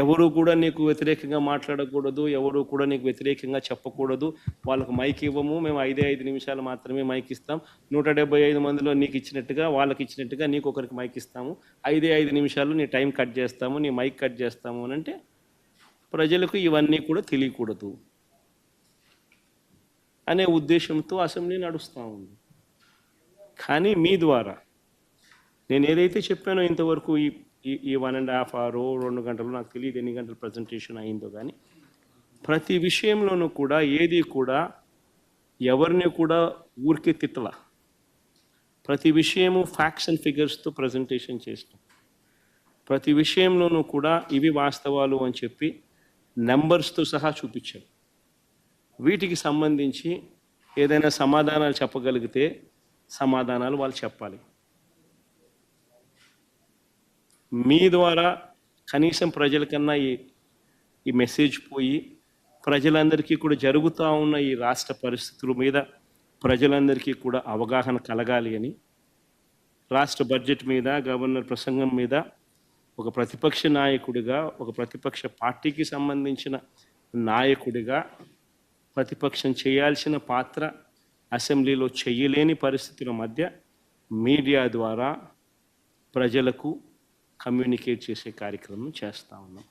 ఎవరు కూడా నీకు వ్యతిరేకంగా మాట్లాడకూడదు ఎవరు కూడా నీకు వ్యతిరేకంగా చెప్పకూడదు. వాళ్ళకు మైక్ ఇవ్వము మేము ఐదే ఐదు నిమిషాలు మాత్రమే మైక్ ఇస్తాం. నూట డెబ్బై ఐదు మందిలో నీకు ఇచ్చినట్టుగా వాళ్ళకి ఇచ్చినట్టుగా నీకు ఒకరికి మైక్ ఇస్తాము. ఐదే ఐదు నిమిషాలు నీ టైం కట్ చేస్తాము నీ మైక్ కట్ చేస్తాము అని అంటే ప్రజలకు ఇవన్నీ కూడా తెలియకూడదు అనే ఉద్దేశంతో అసెంబ్లీ నడుస్తూ ఉంది. కానీ మీ ద్వారా నేను ఏదైతే చెప్పానో ఇంతవరకు ఈ ఈ- ఈ వన్ అండ్ హాఫ్ అవర్ రెండు గంటలు నాకు తెలియదు ఎన్ని గంటల ప్రజెంటేషన్ అయిందో కానీ ప్రతి విషయంలోనూ కూడా ఏది కూడా ఎవరిని కూడా ఊరికే తిట్టల. ప్రతి విషయము ఫ్యాక్ట్స్ అండ్ ఫిగర్స్తో ప్రజెంటేషన్ చేస్తాం. ప్రతి విషయంలోనూ కూడా ఇవి వాస్తవాలు అని చెప్పి నెంబర్స్తో సహా చూపించారు వీటికి సంబంధించి ఏదైనా సమాధానాలు చెప్పగలిగితే సమాధానాలు వాళ్ళు చెప్పాలి. మీ ద్వారా కనీసం ప్రజలకన్నా ఈ ఈ మెసేజ్ పోయి ప్రజలందరికీ కూడా జరుగుతూ ఉన్న ఈ రాష్ట్ర పరిస్థితుల మీద ప్రజలందరికీ కూడా అవగాహన కలగాలి అని రాష్ట్ర బడ్జెట్ మీద గవర్నర్ ప్రసంగం మీద ఒక ప్రతిపక్ష నాయకుడిగా ఒక ప్రతిపక్ష పార్టీకి సంబంధించిన నాయకుడిగా ప్రతిపక్షం చేయాల్సిన పాత్ర అసెంబ్లీలో చేయలేని పరిస్థితుల మధ్య మీడియా ద్వారా ప్రజలకు కమ్యూనికేట్ చేసే కార్యక్రమం చేస్తా ఉన్నాం.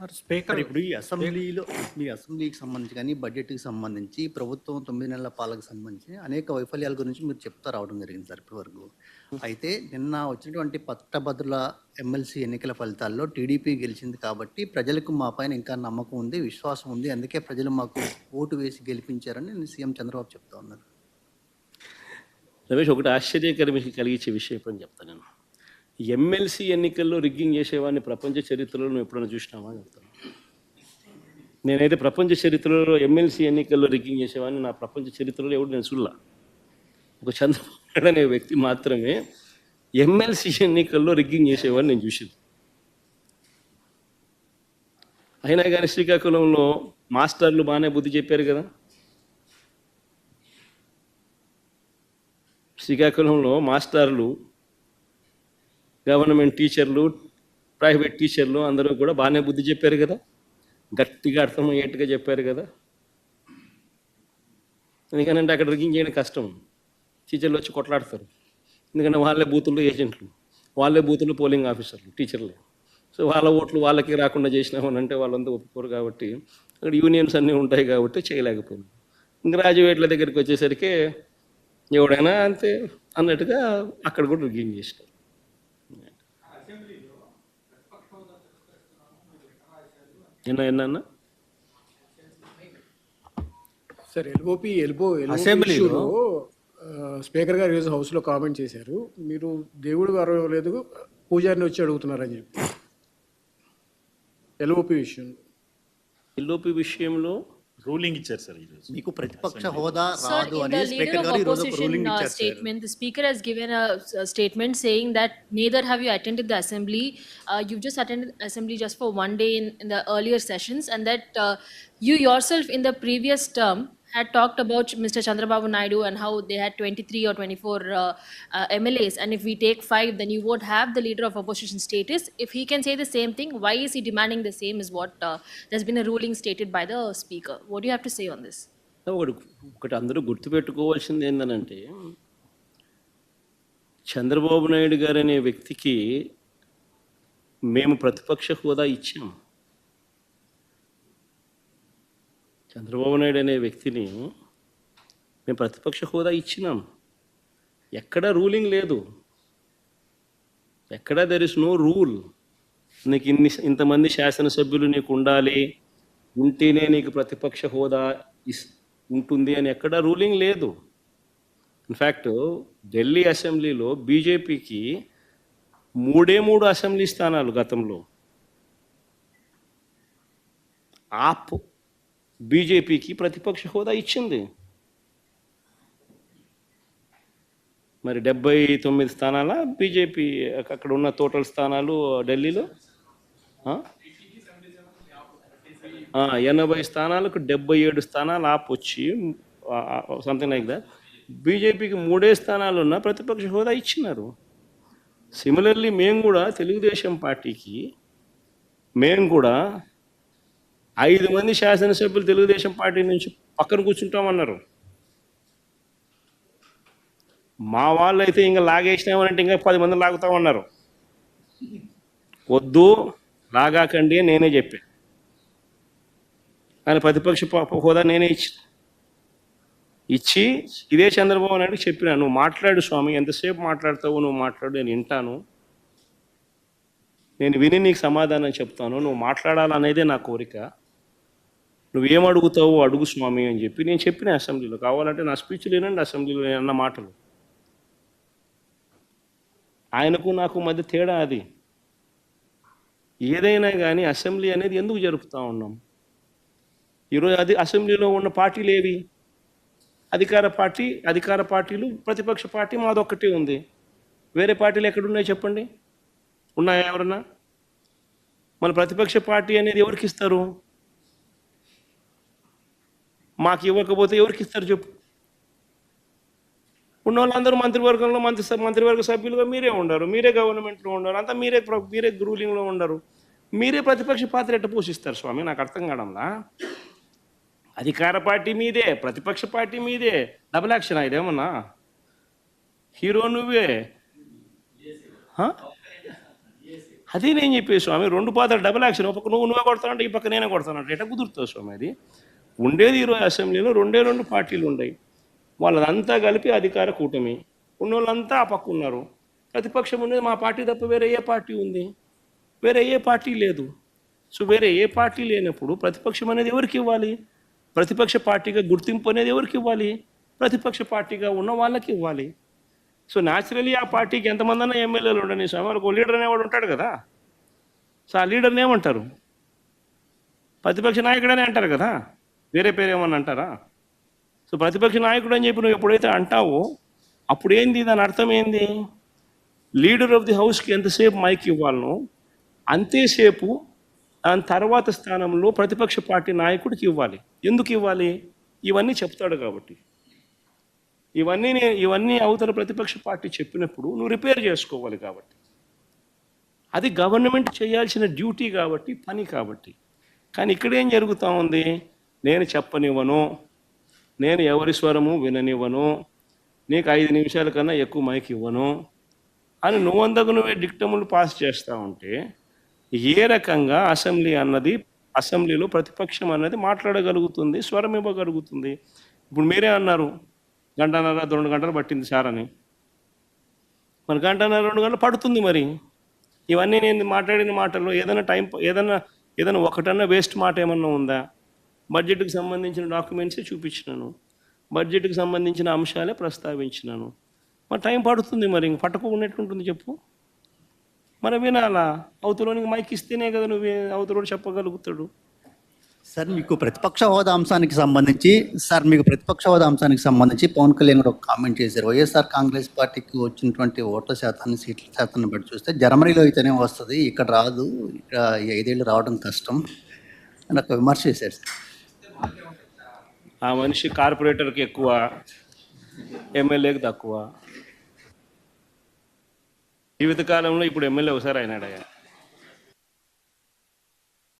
సార్ స్పీకర్ ఇప్పుడు ఈ అసెంబ్లీలో మీ అసెంబ్లీకి సంబంధించి కానీ బడ్జెట్కి సంబంధించి ప్రభుత్వం తొమ్మిది నెలల పాలకు సంబంధించి అనేక వైఫల్యాల గురించి మీరు చెప్తా రావడం జరిగింది సార్ ఇప్పటివరకు. అయితే నిన్న వచ్చినటువంటి పట్టభద్రుల ఎమ్మెల్సీ ఎన్నికల ఫలితాల్లో టీడీపీ గెలిచింది కాబట్టి ప్రజలకు మా పైన ఇంకా నమ్మకం ఉంది విశ్వాసం ఉంది. అందుకే ప్రజలు మాకు ఓటు వేసి గెలిపించారని సీఎం చంద్రబాబు చెప్తా ఉన్నారు. రమేష్ ఒకటి ఆశ్చర్యకరం కలిగించే విషయం చెప్తాను నేను. ఎమ్మెల్సీ ఎన్నికల్లో రిగ్గింగ్ చేసేవాడిని ప్రపంచ చరిత్రలో నువ్వు ఎప్పుడైనా చూసినావా చెప్తాను. నేనైతే ప్రపంచ చరిత్రలో ఎమ్మెల్సీ ఎన్నికల్లో రిగ్గింగ్ చేసేవాడిని నా ప్రపంచ చరిత్రలో ఎవడు నేను చూడలా. ఒక చంద్రబాబు అనే వ్యక్తి మాత్రమే ఎమ్మెల్సీ ఎన్నికల్లో రిగ్గింగ్ చేసేవాడిని నేను చూసింది. అయినా కానీ శ్రీకాకుళంలో మాస్టర్లు బాగానే బుద్ధి చెప్పారు కదా. శ్రీకాకుళంలో మాస్టర్లు గవర్నమెంట్ టీచర్లు ప్రైవేట్ టీచర్లు అందరూ కూడా బాగానే బుద్ధి చెప్పారు కదా. గట్టిగా అర్థమయ్యేట్టుగా చెప్పారు కదా. ఎందుకనంటే అక్కడ రిగింగ్ చేయడం కష్టం. టీచర్లు వచ్చి కొట్లాడతారు. ఎందుకంటే వాళ్ళే బూతులు ఏజెంట్లు. వాళ్ళే బూతులు పోలింగ్ ఆఫీసర్లు టీచర్లు. సో వాళ్ళ ఓట్లు వాళ్ళకి రాకుండా చేసినామని అంటే వాళ్ళంతా ఒప్పుకోరు కాబట్టి అక్కడ యూనియన్స్ అన్నీ ఉంటాయి కాబట్టి చేయలేకపోయింది ఇంకా గ్రాడ్యుయేట్ల దగ్గరికి వచ్చేసరికి ఎవడైనా అంతే అన్నట్టుగా అక్కడ కూడా రిగింగ్ చేసినారు. ఎన్న ఎన్న సార్ ఎల్ఓపి ఎల్బో అసెంబ్లీలో- స్పీకర్ గారు ఈరోజు హౌస్లో కామెంట్ చేశారు. మీరు దేవుడు గారు లేదు పూజారిని వచ్చి అడుగుతున్నారని చెప్పి. ఎల్ఓపి విషయం ఎల్ఓపి విషయంలో రూలింగ్ ఇచ్చారు సార్ ఈరోజు మీకు ప్రతిపక్ష హోదా Sir, రాదు in అని the leader స్పీకర్ of గారు ఈరోజు ఒక opposition రూలింగ్ uh, ఇచ్చారు sir statement, the speaker has given a s- a statement saying that neither have you attended the assembly. Uh, you've just attended assembly just for one day in, in the earlier sessions, and that uh, you yourself in the previous term had talked about Mr. Chandrababu Naidu and how they had 23 or 24 uh, uh, MLAs, and if we take five, then you won't have the leader of opposition status. If he can say the same thing, why is he demanding the same? Is what uh, there's been a ruling stated by the speaker. What do you have to say on this? ఒకటి అందరూ గుర్తుపెట్టుకోవాల్సింది ఏంటనంటే చంద్రబాబు నాయుడు గారు అనే వ్యక్తికి మేము ప్రతిపక్ష హోదా ఇచ్చాము చంద్రబాబు నాయుడు అనే వ్యక్తిని మేము ప్రతిపక్ష హోదా ఇచ్చినాం. ఎక్కడా రూలింగ్ లేదు. ఎక్కడా దెర్ ఇస్ నో రూల్ నీకు ఇన్ని ఇంతమంది శాసనసభ్యులు నీకు ఉండాలి. ఉంటేనే నీకు ప్రతిపక్ష హోదా ఇస్ ఉంటుంది అని ఎక్కడా రూలింగ్ లేదు. ఇన్ఫ్యాక్ట్ ఢిల్లీ అసెంబ్లీలో బీజేపీకి మూడే మూడు అసెంబ్లీ స్థానాలు గతంలో. ఆప్ బీజేపీకి ప్రతిపక్ష హోదా ఇచ్చింది. మరి డెబ్బై తొమ్మిది స్థానాల బీజేపీ అక్కడ ఉన్న టోటల్ స్థానాలు ఢిల్లీలో? ఎనభై స్థానాలకు డెబ్బై ఏడు స్థానాలు ఆప్ వచ్చి సంథింగ్ లైక్ దట్ బీజేపీకి మూడే స్థానాలు ఉన్న ప్రతిపక్ష హోదా ఇచ్చినారు. సిమిలర్లీ మేము కూడా తెలుగుదేశం పార్టీకి మేము కూడా ఐదు మంది శాసనసభ్యులు తెలుగుదేశం పార్టీ నుంచి పక్కన కూర్చుంటామన్నారు. మా వాళ్ళు అయితే ఇంకా లాగేసినామనంటే ఇంకా పది మంది లాగుతామన్నారు. వద్దు లాగాకండి అని నేనే చెప్పాను కానీ ప్రతిపక్ష హోదా నేనే ఇచ్చి ఇచ్చి ఇదే చంద్రబాబు నాయుడు చెప్పినా నువ్వు మాట్లాడు స్వామి ఎంతసేపు మాట్లాడతావు నువ్వు మాట్లాడు నేను వింటాను. నేను విని నీకు సమాధానం చెప్తాను నువ్వు మాట్లాడాలనేదే నా కోరిక. నువ్వేం అడుగుతావు అడుగు స్వామి అని చెప్పి నేను చెప్పిన అసెంబ్లీలో. కావాలంటే నా స్పీచ్ లేనండి అసెంబ్లీలో నేను అన్న మాటలు. ఆయనకు నాకు మధ్య తేడా అది. ఏదైనా కానీ అసెంబ్లీ అనేది ఎందుకు జరుపుతూ ఉన్నాం? ఈరోజు అది అసెంబ్లీలో ఉన్న పార్టీలు ఏవి? అధికార పార్టీ అధికార పార్టీలు ప్రతిపక్ష పార్టీ మాదొక్కటే ఉంది. వేరే పార్టీలు ఎక్కడున్నాయి చెప్పండి? ఉన్నాయా ఎవరన్నా? మన ప్రతిపక్ష పార్టీ అనేది ఎవరికి ఇస్తారు? మాకు ఇవ్వకపోతే ఎవరికి ఇస్తారు చెప్పు? ఉన్న వాళ్ళందరూ మంత్రివర్గంలో మంత్రి మంత్రివర్గ సభ్యులుగా మీరే ఉండరు. మీరే గవర్నమెంట్లో ఉండరు. అంతా మీరే మీరే రూలింగ్లో ఉండరు. మీరే ప్రతిపక్ష పాత్ర ఎట్ట పోషిస్తారు స్వామి? నాకు అర్థం కావడంలా? అధికార పార్టీ మీదే ప్రతిపక్ష పార్టీ మీదే. డబుల్ యాక్షన్ ఇదేమన్నా? హీరో నువ్వే. అదే నేను చెప్పే స్వామి రెండు పాత్ర డబుల్ యాక్షన్. ఒక నువ్వు నువ్వే కొడతానంటే ఈ పక్క నేనే కొడతానంటే ఎట్లా కుదురుతావు స్వామి అది? ఉండేది ఈరోజు అసెంబ్లీలో రెండే రెండు పార్టీలు ఉన్నాయి వాళ్ళదంతా కలిపి అధికార కూటమి. ఉన్న వాళ్ళంతా ఆ పక్క ఉన్నారు. ప్రతిపక్షం ఉండేది మా పార్టీ తప్ప వేరే ఏ పార్టీ ఉంది? వేరే ఏ పార్టీ లేదు. సో వేరే ఏ పార్టీ లేనప్పుడు ప్రతిపక్షం అనేది ఎవరికి ఇవ్వాలి? ప్రతిపక్ష పార్టీగా గుర్తింపు అనేది ఎవరికి ఇవ్వాలి? ప్రతిపక్ష పార్టీగా ఉన్న వాళ్ళకి ఇవ్వాలి. సో న్యాచురలీ ఆ పార్టీకి ఎంతమంది అన్న ఎమ్మెల్యేలు ఉండని స్వామి. ఒక లీడర్ అనేవాడు ఉంటాడు కదా. సో ఆ లీడర్ని ఏమంటారు? ప్రతిపక్ష నాయకుడనే అంటారు కదా. వేరే పేరు ఏమన్నా అంటారా? సో ప్రతిపక్ష నాయకుడు అని చెప్పి నువ్వు ఎప్పుడైతే అంటావో అప్పుడు ఏంది దాని అర్థం ఏంది? లీడర్ ఆఫ్ ది హౌస్కి ఎంతసేపు మైక్ ఇవ్వాలనో అంతేసేపు దాని తర్వాత స్థానంలో ప్రతిపక్ష పార్టీ నాయకుడికి ఇవ్వాలి. ఎందుకు ఇవ్వాలి? ఇవన్నీ చెప్తాడు కాబట్టి. ఇవన్నీ నే- ఇవన్నీ అవతల ప్రతిపక్ష పార్టీ చెప్పినప్పుడు నువ్వు రిపేర్ చేసుకోవాలి కాబట్టి. అది గవర్నమెంట్ చేయాల్సిన డ్యూటీ కాబట్టి పని కాబట్టి. కానీ ఇక్కడ ఏం జరుగుతూ ఉంది? నేను చెప్పనివ్వను నేను ఎవరి స్వరము విననివ్వను నీకు ఐదు నిమిషాల కన్నా ఎక్కువ మైక్ ఇవ్వను అని నువ్వందకు నువ్వే డిక్టములు పాస్ చేస్తూ ఉంటే ఏ రకంగా అసెంబ్లీ అన్నది అసెంబ్లీలో ప్రతిపక్షం అన్నది మాట్లాడగలుగుతుంది స్వరం ఇవ్వగలుగుతుంది. ఇప్పుడు మీరే అన్నారు గంటన్నర రెండు గంటలు పట్టింది సార్ అని. మరి గంటన్నర రెండు గంటలు పడుతుంది మరి. ఇవన్నీ నేను మాట్లాడిన మాటలు ఏదైనా టైం ఏదైనా ఏదైనా ఒకటన్నా వేస్ట్ మాట ఏమన్నా ఉందా? బడ్జెట్కి సంబంధించిన డాక్యుమెంట్సే చూపించినాను. బడ్జెట్కు సంబంధించిన అంశాలే ప్రస్తావించినాను. మరి టైం పడుతుంది మరి ఇంక పట్టకుండా చెప్పు. మరి వినాలా? అవతలోనికి మైక్ ఇస్తేనే కదా నువ్వు అవతలోడు చెప్పగలుగుతాడు. సార్ మీకు ప్రతిపక్ష హోదా అంశానికి సంబంధించి సార్ మీకు ప్రతిపక్ష హోదా అంశానికి సంబంధించి పవన్ కళ్యాణ్ కూడా ఒక కామెంట్ చేశారు. వైఎస్ఆర్ కాంగ్రెస్ పార్టీకి వచ్చినటువంటి ఓట్ల శాతాన్ని సీట్ల శాతాన్ని బట్టి చూస్తే జర్మనీలో అయితేనే వస్తుంది ఇక్కడ రాదు ఇక్కడ ఐదేళ్ళు రావడం కష్టం అని ఒక విమర్శ చేశారు సార్. ఆ మనిషి కార్పొరేటర్కి ఎక్కువ ఎమ్మెల్యేకి తక్కువ. జీవితకాలంలో ఇప్పుడు ఎమ్మెల్యే ఒకసారి అయినాడు ఆయన